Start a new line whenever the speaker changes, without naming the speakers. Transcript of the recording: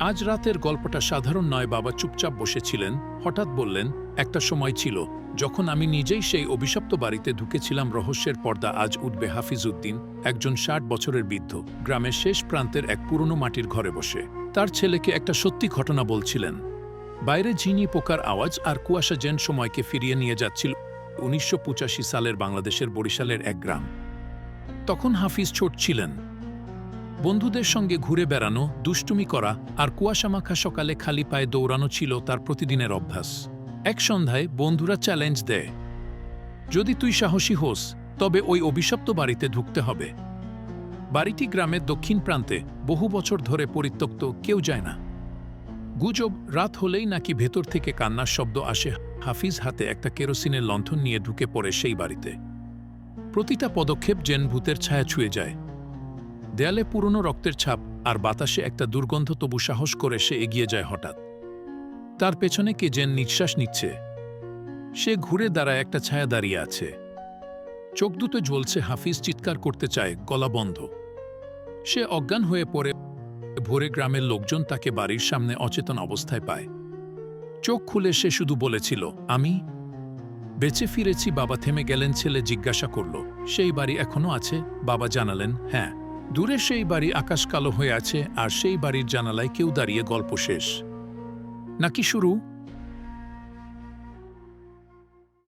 আজ রাতের গল্পটা সাধারণ নয়, বাবা চুপচাপ বসেছিলেন। হঠাৎ বললেন, একটা সময় ছিল, যখন আমি নিজেই সেই অভিশপ্ত বাড়িতে ঢুকেছিলাম, রহস্যের পর্দা আজ উঠবে হাফিজউদ্দিন, একজন ষাট বছরের বৃদ্ধ, গ্রামের শেষ প্রান্তের এক পুরনো মাটির ঘরে বসে। তার ছেলেকে একটা সত্যি ঘটনা বলছিলেন। বাইরে ঝিনি পোকার আওয়াজ আর কুয়াশা জেন সময়কে ফিরিয়ে নিয়ে যাচ্ছিল উনিশশো পঁচাশি সালের বাংলাদেশের বরিশালের এক গ্রাম। তখন হাফিজ ছোট ছিলেন। বন্ধুদের সঙ্গে ঘুরে বেড়ানো, দুষ্টুমি করা আর কুয়াশামাখা সকালে খালি পায়ে দৌড়ানো ছিল তার প্রতিদিনের অভ্যাস। এক সন্ধ্যায় বন্ধুরা চ্যালেঞ্জ দেয়, যদি তুই সাহসী হোস, তবে ওই অভিশপ্ত বাড়িতে ঢুকতে হবে। বাড়িটি গ্রামের দক্ষিণ প্রান্তে বহু বছর ধরে পরিত্যক্ত, কেউ যায় না। গুজব রাত হলেই নাকি ভেতর থেকে কান্নার শব্দ আসে, হাফিজ হাতে একটা কেরোসিনের লণ্ঠন নিয়ে ঢুকে পড়ে সেই বাড়িতে। প্রতিটা পদক্ষেপ জেন ভূতের ছায়া ছুঁয়ে যায়। দেয়ালে পুরনো রক্তের ছাপ আর বাতাসে একটা দুর্গন্ধ তবু সাহস করে সে এগিয়ে যায় হঠাৎ। তার পেছনে কে যেন নিঃশ্বাস নিচ্ছে। সে ঘুরে দাঁড়ায় একটা ছায়া দাঁড়িয়ে আছে। চোখ দুটো জ্বলছে, হাফিজ চিৎকার করতে চায়, গলা বন্ধ। সে অজ্ঞান হয়ে পড়ে, ভোরে গ্রামের লোকজন তাকে বাড়ির সামনে অচেতন অবস্থায় পায়। চোখ খুলে সে শুধু বলেছিল, আমি বেঁচে ফিরেছি, বাবা থেমে গেলেন, ছেলে জিজ্ঞাসা করল, সেই বাড়ি এখনও আছে? বাবা জানালেন হ্যাঁ। দূরে সেই বাড়ি আকাশ কালো হয়ে আছে আর সেই বাড়ির জানালায় কেউ দাঁড়িয়ে গল্প শেষ। নাকি শুরু?